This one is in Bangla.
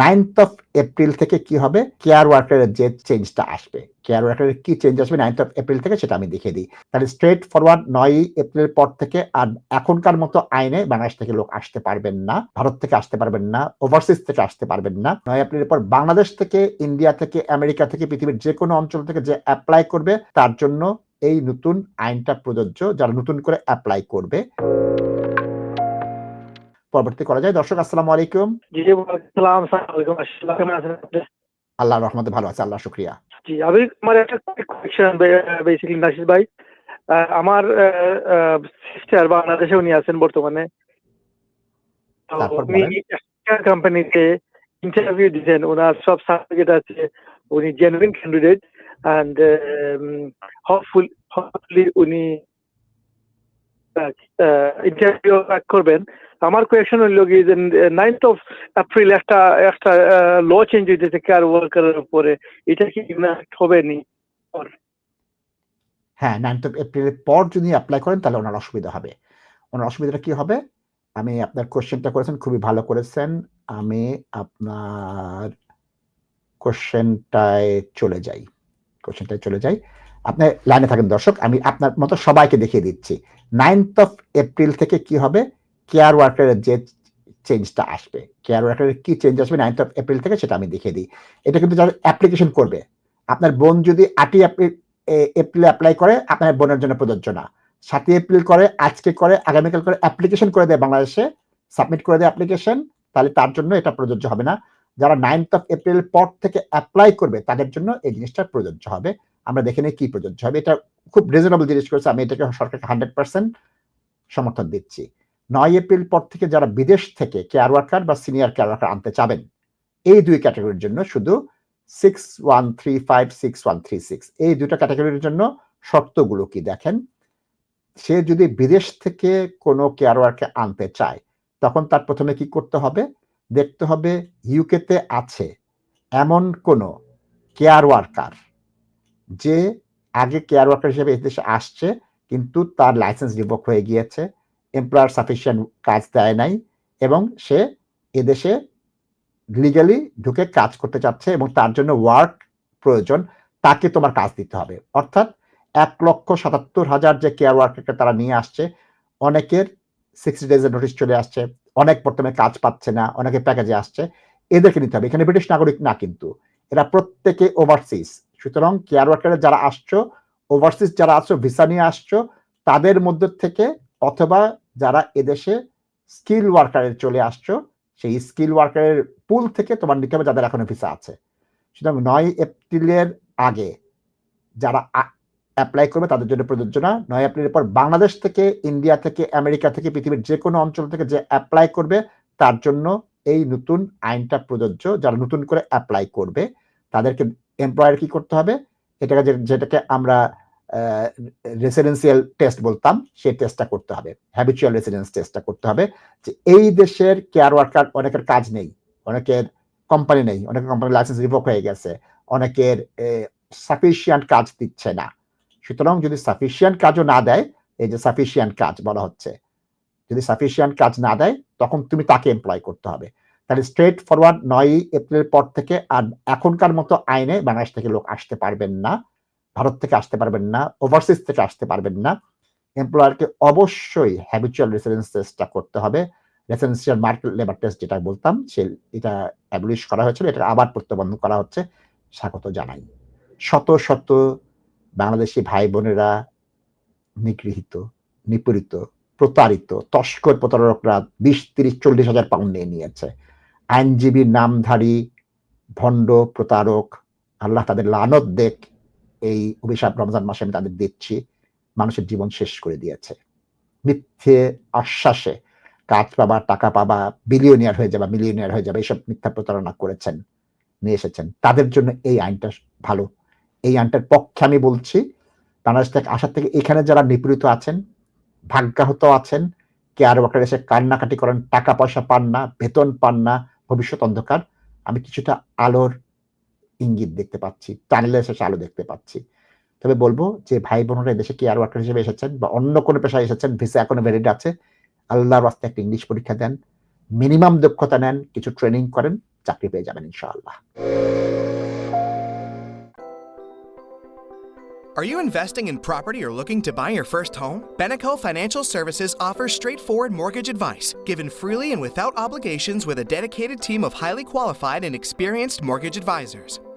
নাইনথ অফ এপ্রিল থেকে কি হবে? কেয়ার ওয়ার্কারের যে চেঞ্জটা আসবে। কেয়ার ওয়ার্কারের কি চেঞ্জ আসবে নাইনথ অফ এপ্রিল থেকে সেটা আমি দেখে দিই। তাহলে স্ট্রেট ফরওয়ার্ড নয় এপ্রিল পর থেকে আর এখনকার মতো আইনে বাংলাদেশ থেকে লোক আসতে পারবেন না, ভারত থেকে আসতে পারবেন না ওভারসিজ থেকে আসতে পারবেন না। নয় এপ্রিলের পর বাংলাদেশ থেকে ইন্ডিয়া থেকে আমেরিকা থেকে, পৃথিবীর যে কোনো অঞ্চল থেকে যে অ্যাপ্লাই করবে, তার জন্য এই নতুন আইনটা প্রযোজ্য, যারা নতুন করে অ্যাপ্লাই করবে। পরবর্তী করা যায়। দর্শক আসসালামু আলাইকুম। আল্লাহ রহমতে ভালো আছে আল্লাহ শুক্রিয়া। জি আমি আমার একটা বেসিক্যালি নাসির ভাই। আমার সিস্টার বাংলাদেশে উনি আছেন বর্তমানে। উনি কোম্পানিতে ইন্টারভিউ দিয়েছেন। ওনার সব সার্টিফিকেট আছে। উনি genuine candidate and hopeful hopefully উনি ইন্টারভিউ করবেন। আমার কোয়েশন হইল কি যে নাইনথ অফ এপ্রিল একটা একটা ল চেঞ্জ হইতেছে কেয়ার ওয়ার্কারের উপরে। এটা কি হবে নি হ্যাঁ নাইনথ অফ এপ্রিলের পর যদি অ্যাপ্লাই করেন, তাহলে ওনার অসুবিধা হবে। ওনার অসুবিধাটা কি হবে? আমি আপনার কোশ্চেনটা করেছেন, খুবই ভালো করেছেন। আমি আপনার কোশ্চেনটায় চলে যাই। কোশ্চেনটায় চলে যাই। আপনি লাইনে থাকেন দর্শক, আমি আপনার মতো সবাইকে দেখিয়ে দিচ্ছি। নাইনথ অফ এপ্রিল থেকে কি হবে? কেয়ার ওয়ার্কারের যে চেঞ্জটা আসবে কেয়ার ওয়ার্কারের কি চেঞ্জ আসবে নাইনথ অফ এপ্রিল থেকে সেটা আমি দেখিয়ে দিই। এটা কিন্তু যারা অ্যাপ্লিকেশন করবে, আপনার বোন যদি আটই এপ্রিল এপ্রিলে অ্যাপ্লাই করে, আপনার বোনের জন্য প্রযোজ্য না। সাতই এপ্রিল করে, আজকে করে, আগামীকাল করে অ্যাপ্লিকেশন করে দেয় বাংলাদেশে সাবমিট করে দেয় অ্যাপ্লিকেশন তাহলে তার জন্য এটা প্রযোজ্য হবে না। যারা নাইনথ অফ এপ্রিল পর থেকে অ্যাপ্লাই করবে, তাদের জন্য এই জিনিসটা প্রযোজ্য হবে। আমরা দেখে নিই কি প্রযোজ্য হবে। এটা খুব রিজনেবল জিনিস করেছে, আমি এটাকে সরকারকে হান্ড্রেড পার্সেন্ট সমর্থন দিচ্ছি। নয় এপ্রিল পর থেকে যারা বিদেশ থেকে কেয়ার ওয়ার্কার বা সিনিয়র কেয়ার ওয়ার্কার আনতে চাবেন, এই দুই ক্যাটাগরির জন্য শুধু six one three five six one three six এই দুটো ক্যাটাগরির জন্য শর্তগুলো কি দেখেন? সে যদি বিদেশ থেকে কোনো কেয়ার ওয়ার্কে আনতে চায়, তখন তার প্রথমে কি করতে হবে? দেখতে হবে ইউকেতে আছে এমন কোনো কেয়ার ওয়ার্কার যে আগে কেয়ার ওয়ার্কার হিসেবে এই দেশে আসছে, কিন্তু তার লাইসেন্স রিভোক হয়ে গিয়েছে। এমপ্লয়ার সাফিসিয়েন্ট কাজ দেয় নাই এবং সে এদেশে লিগালি ঢুকে কাজ করতে চাচ্ছে এবং তার জন্য ওয়ার্ক প্রয়োজন, তাকে তোমার কাজ দিতে হবে। অর্থাৎ এক লক্ষ সাতাত্তর হাজার যে কেয়ার ওয়ার্কারকে তারা নিয়ে আসছে, অনেকের সিক্সটি ডেজের নোটিশ চলে আসছে, অনেক বর্তমানে কাজ পাচ্ছে না, অনেকে প্যাকেজে আসছে, এদেরকে নিতে হবে। এখানে ব্রিটিশ নাগরিক না কিন্তু, এরা প্রত্যেকে ওভারসিজ সুতরাং কেয়ার ওয়ার্কারে যারা আসছো ওভারসিজ যারা আসছো ভিসা নিয়ে আসছো, তাদের মধ্যে থেকে অথবা যারা এদেশে স্কিল ওয়ার্কারে চলে আসছো, সেই স্কিল ওয়ার্কারের পুল থেকে তোমার নিতে হবে যাদের এখনও ভিসা আছে। সুতরাং নয় এপ্রিলের আগে যারা অ্যাপ্লাই করবে তাদের জন্য প্রযোজ্য না। নয় এপ্রিলের পর বাংলাদেশ থেকে, ইন্ডিয়া থেকে, আমেরিকা থেকে, পৃথিবীর যে কোনো অঞ্চল থেকে যে অ্যাপ্লাই করবে, তার জন্য এই নতুন আইনটা প্রযোজ্য। যারা নতুন করে অ্যাপ্লাই করবে, তাদেরকে এমপ্লয়ার কি করতে হবে? এটাকে যেটাকে আমরা রেসিডেন্সিয়াল টেস্ট বলতাম, সেই টেস্টটা করতে হবে। হ্যাবিচুয়াল রেসিডেন্স টেস্টটা করতে হবে যে এই দেশের কেয়ার ওয়ার্কার অনেকের কাজ নেই, অনেকের কোম্পানি নেই, অনেকের কোম্পানির লাইসেন্স রিভোক হয়ে গেছে, অনেকের সাফিসিয়ান্ট কাজ দিচ্ছে না। সুতরাং যদি সাফিসিয়েন্ট কাজও না দেয়, এই যে সাফিসিয়েন্ট কাজ বলা হচ্ছে, যদি সাফিসিয়েন্ট কাজ না দেয়, তখন তুমি তাকে এমপ্লয় করতে হবে। তাহলে স্ট্রেট ফরওয়ার্ড নয় এপ্রিল পর থেকে আর এখনকার মতো আইনে বাংলাদেশ থেকে লোক আসতে পারবেন না। ভারত থেকে আসতে পারবেন না ওভারসিজ থেকে আসতে পারবেন না। এমপ্লয়ারকে অবশ্যই হ্যাবিচুয়াল রেসিডেন্স টেস্টটা করতে হবে। রেসিডেন্সিয়াল মার্কেট লেবার টেস্ট যেটা বলতাম, সে এটা অ্যাবলিশ করা হয়েছিল এটা আবার প্রত্যাবর্তন করা হচ্ছে, স্বাগত জানাই। শত শত বাংলাদেশি ভাই বোনেরা নিগৃহীত, নিপীড়িত, প্রতারিত, তস্কর প্রতারকরা বিশ, তিরিশ, চল্লিশ হাজার পাউন্ড নিয়ে নিয়েছে। আইনজীবীর নামধারী, ভণ্ড, প্রতারক, আল্লাহ তাদের লানত দেখ এই অভিশাপ রমজান মাসে আমি তাদের দিচ্ছি, মানুষের জীবন শেষ করে দিয়েছে। মিথ্যে আশ্বাসে কাজ পাবা, টাকা পাবা বিলিয়নিয়ার হয়ে যাবে মিলিয়নিয়ার হয়ে যাবে এইসব মিথ্যা প্রতারণা করেছেন, নিয়ে এসেছেন। তাদের জন্য এই আইনটা ভালো। এই আইনটার পক্ষে আমি বলছি, বাংলাদেশ থেকে আসার থেকে এখানে যারা নিপীড়িত আছেন, ভাগ্যাহত আছেন, কেয়ার ওয়ার্কার এসে কান্নাকাটি করেন, টাকা পয়সা পান না, বেতন পান না, ভবিষ্যৎ অন্ধকার, আমি কিছুটা আলোর ইঙ্গিত দেখতে পাচ্ছি টানেলে এসে আলো দেখতে পাচ্ছি তবে বলব যে ভাই বোনেরা দেশে কেয়ার ওয়ার্কার হিসেবে এসেছেন বা অন্য কোনো পেশায় এসেছেন ভিসা এখনও ভ্যালিড আছে আল্লাহর রাস্তায় একটা ইংলিশ পরীক্ষা দেন মিনিমাম দক্ষতা নেন কিছু ট্রেনিং করেন চাকরি পেয়ে যাবেন ইনশাআল্লাহ Are you investing in property or looking to buy your first home? Beneco Financial Services offers straightforward mortgage advice, given freely and without obligations with a dedicated team of highly qualified and experienced mortgage advisors.